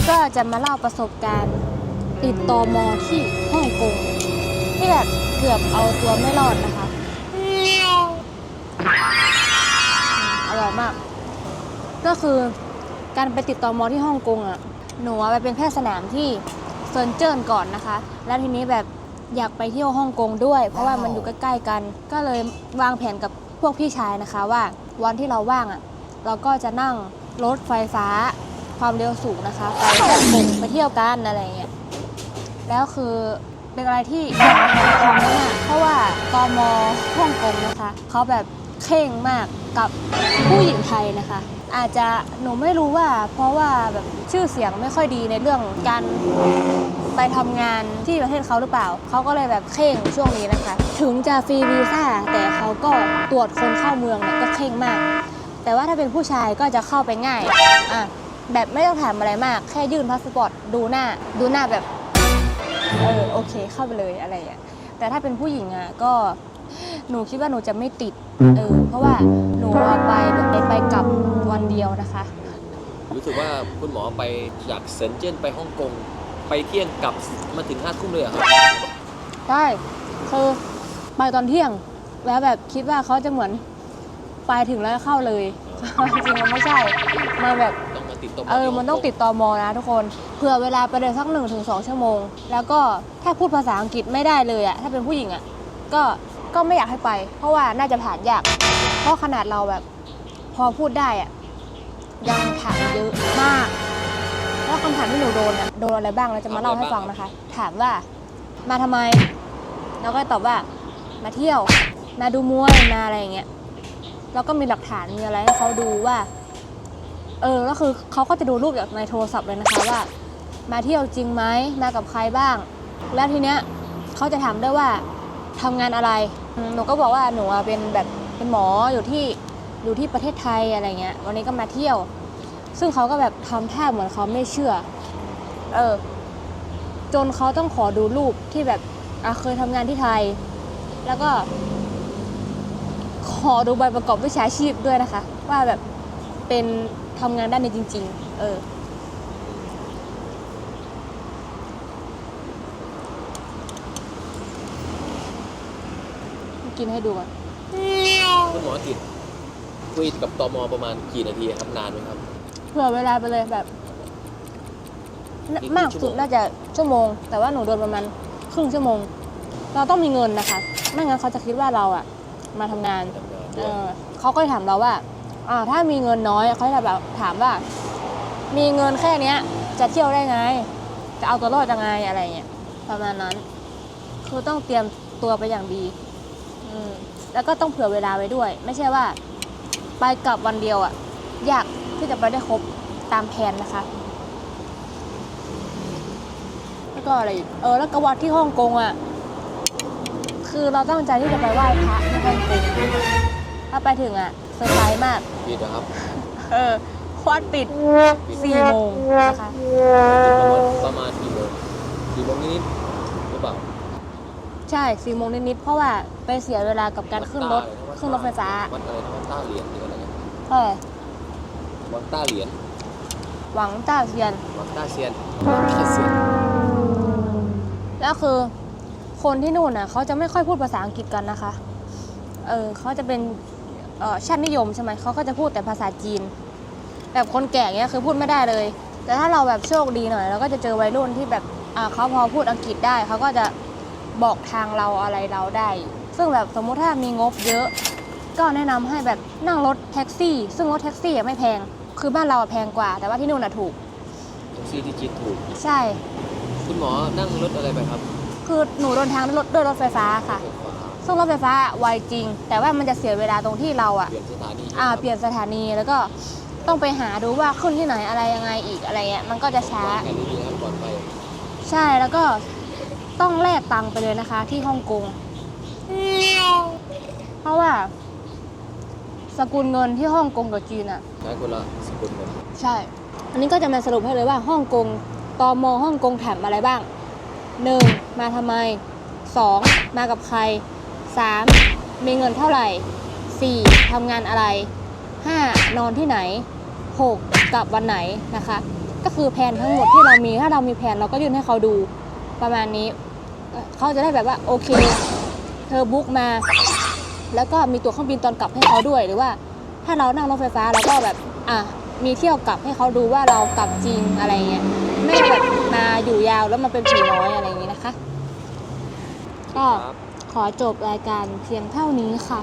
นี้ก็จะมาเล่าประสบการณ์ติดตอมอที่ฮ่องกงที่แบบเกือบเอาตัวไม่รอดนะคะอร่อยมาก ก็คือการไปติดตอมอที่ฮ่องกงอะ หนูอะไปเป็นแพทย์สนามที่เซินเจิ้นก่อนนะคะ แล้วทีนี้แบบอยากไปเที่ยวฮ่องกงด้วย เพราะว่ามันอยู่ใกล้ๆกัน ก็เลยวางแผนกับพวกพี่ชายนะคะว่าวันที่เราว่างอะ เราก็จะนั่งรถไฟฟ้า ความเร็วสูงนะคะ ไปฮ่องกไปเที่ยวกันอะไรเงี้ยแล้วคือเป็นอะไรที่อยากทำมากเพราะว่าตมฮ่องกงนะคะเขาแบบเข่งมากกับผู้หญิงไทยนะคะ อาจจะหนูไม่รู้ว่า เพราะว่าแบบชื่อเสียงไม่ค่อยดีในเรื่องการไปทำงานที่ประเทศเขาหรือเปล่า เขาก็เลยแบบเข่งช่วงนี้นะคะ ถึงจะฟรีวีซ่าแต่เขาก็ตรวจคนเข้าเมืองเนี่ยก็เข่งมาก แต่ว่าถ้าเป็นผู้ชายก็จะเข้าไปง่ายอะ แบบไม่ต้องถามอะไรมาก แค่ยื่นพาสปอร์ตดูหน้า ดูหน้าแบบ เออโอเคเข้าไปเลยอะไรอะ แต่ถ้าเป็นผู้หญิงอะก็หนูคิดว่าหนูจะไม่ติด เออ เพราะว่าหนูอะไปแบบไปไปกลับวันเดียวนะคะ รู้สึกว่าคุณหมอไปจากเซินเจิ้นไปฮ่องกง ไปเที่ยงกลับมาถึงห้าทุ่มเลยเหรอครับใช่คือไปตอนเที่ยง แล้วแบบคิดว่าเขาจะเหมือนไปถึงแล้วเข้าเลย จริงๆมันไม่ใช่มันแบบ ต้องมาติดต่อเออมันต้องติดต่อมอนะทุกคนเผื่อเวลาไปเดินสักหนึ่งถึงสองชั่วโมง แล้วก็ถ้าพูดภาษาอังกฤษไม่ได้เลยอะถ้าเป็นผู้หญิงอะก็ก็ไม่อยากให้ไป เพราะว่าน่าจะผ่านยาก เพราะขนาดเราแบบ พอพูดได้อะยังถามเยอะมาก แล้วคำถามที่หนูโดนอะโดนอะไรบ้างเราจะมาเล่าให้ฟังนะคะ ถามว่ามาทำไม แล้วก็ตอบว่า มาเที่ยว มาดูมวยมาอะไรอย่างเงี้ยแล้วก็มีหลักฐานมีอะไรให้เขาดูว่า เออ ก็คือเขาก็จะดูรูปจากในโทรศัพท์เลยนะคะว่า มาเที่ยวจริงไหมมากับใครบ้าง แล้วทีเนี้ยเขาจะถามด้วยว่าทำงานอะไร หนูก็บอกว่าหนูเป็นแบบเป็นหมออยู่ที่อยู่ที่ประเทศไทยอะไรเงี้ย วันนี้ก็มาเที่ยว ซึ่งเขาก็แบบทำท่าเหมือนเขาไม่เชื่อ เออ จนเขาต้องขอดูรูปที่แบบเคยทำงานที่ไทย แล้วก็ ขอดูใบประกอบวิชาชีพด้วยนะคะ ว่าแบบเป็น ทำงานด้านนี้จริง ๆ เออ กินให้ดูก่อนคุณหมอติดคุยกับตมประมาณกี่นาทีครับนานไหมครับ เผื่อเวลาไปเลยแบบอีกมากกี่ชั่สุวดโมงน่าจะชั่วโมง แต่ว่าหนูโดนประมาณครึ่งชั่วโมง เราต้องมีเงินนะคะ ไม่งั้นเขาจะคิดว่าเราอะมาทำงาน ทำงานเอด้วยอเขาก็จะถามเราว่า อ่าถ้ามีเงินน้อยเขาจะแบบถามว่า มีเงินแค่เนี้ย จะเที่ยวได้ไง จะเอาตัวรอดยังไงอะไรเงี้ยประมาณนั้น คือต้องเตรียมตัวไปอย่างดีอืมแล้วก็ต้องเผื่อเวลาไว้ด้วย ไม่ใช่ว่า ไปกลับวันเดียวอะยากที่จะไปได้ครบตามแผนนะคะ แล้วก็อะไรอีกเออ แล้วก็วัดที่ฮ่องกงอะคือเราตั้งใจที่จะไปไหว้พระที่ฮ่องกงถ้าไปถึงอะเซอร์ไพรส์มาก ปิดนะครับเออวัดปิดสี่โมงนะคะประมาณกี่โมงกี่โมงนิดๆหรือเปล่า ใช่สี่โมงนิดๆเพราะว่าไปเสียเวลากับการขึ้นรถวัดขึ้นรถไฟฟ้าวัดอะไรนะวัดต้าเหรียญหรืออะไรนะเออวัดต้าเหรียญหวังต้าเซียนวัดต้าเซียนวัดต้าเซียนแล้วคือคนที่นู่นน่ะเขาจะไม่ค่อยพูดภาษาอังกฤษกันนะคะ เออเขาจะเป็นเออ ชาตินิยมใช่ไหมเขาก็จะพูดแต่ภาษาจีน แบบคนแก่เงี้ยคือพูดไม่ได้เลย แต่ถ้าเราแบบโชคดีหน่อยเราก็จะเจอวัยรุ่นที่แบบอ่าเขาพอพูดอังกฤษได้เขาก็จะบอกทางเราอะไรเราได้ ซึ่งแบบสมมุติถ้ามีงบเยอะ ก็แนะนำให้แบบนั่งรถแท็กซี่ ซึ่งรถแท็กซี่อะไม่แพง คือบ้านเราอะแพงกว่า แต่ว่าที่นู่นอะถูกแท็กซี่ที่จีนถูก ใช่ คุณหมอนั่งรถอะไรไปครับ คือหนูเดินทางด้วยรถด้วยรถไฟฟ้าค่ะไฟฟ้า ซึ่งรถไฟฟ้าไวจริง แต่ว่ามันจะเสียเวลาตรงที่เราอะเปลี่ยนสถานีอ่าเปลี่ยนสถานีแล้วก็ต้องไปหาดูว่าขึ้นที่ไหนอะไรยังไงอีกอะไรเงี้ยมันก็จะช้าวางแผนดีๆนะครับปลอดภัยใช่แล้วก็ต้องแลกตังค์ไปเลยนะคะ ที่ฮ่องกง เพราะว่า สกุลเงินที่ฮ่องกงกับจีนอะ ใช้คนละสกุลเงินใช่ อันนี้ก็จะมาสรุปให้เลยว่าฮ่องกงตมฮ่องกงถามอะไรบ้าง 1. มาทำไม 2. มากับใคร 3. มีเงินเท่าไหร่ 4. ทำงานอะไร 5. นอนที่ไหน 6. กลับวันไหนนะคะ ก็คือแผนทั้งหมดที่เรามีถ้าเรามีแผนเราก็ยื่นให้เขาดูประมาณนี้ เขาจะได้แบบว่าโอเค เธอบุ๊กมา แล้วก็มีตั๋วเครื่องบินตอนกลับให้เขาด้วยหรือว่า ถ้าเรานั่งรถไฟฟ้าเราก็แบบอะมีเที่ยวกลับให้เขาดูว่าเรากลับจริงอะไรเงี้ยไม่แบบมาอยู่ยาวแล้วมาเป็นผีน้อยอะไรอย่างนี้นะคะ ก็ ขอจบรายการเพียงเท่านี้ค่ะ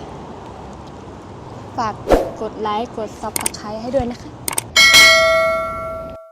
ฝากกดไลค์ กด subscribe ให้ด้วยนะคะ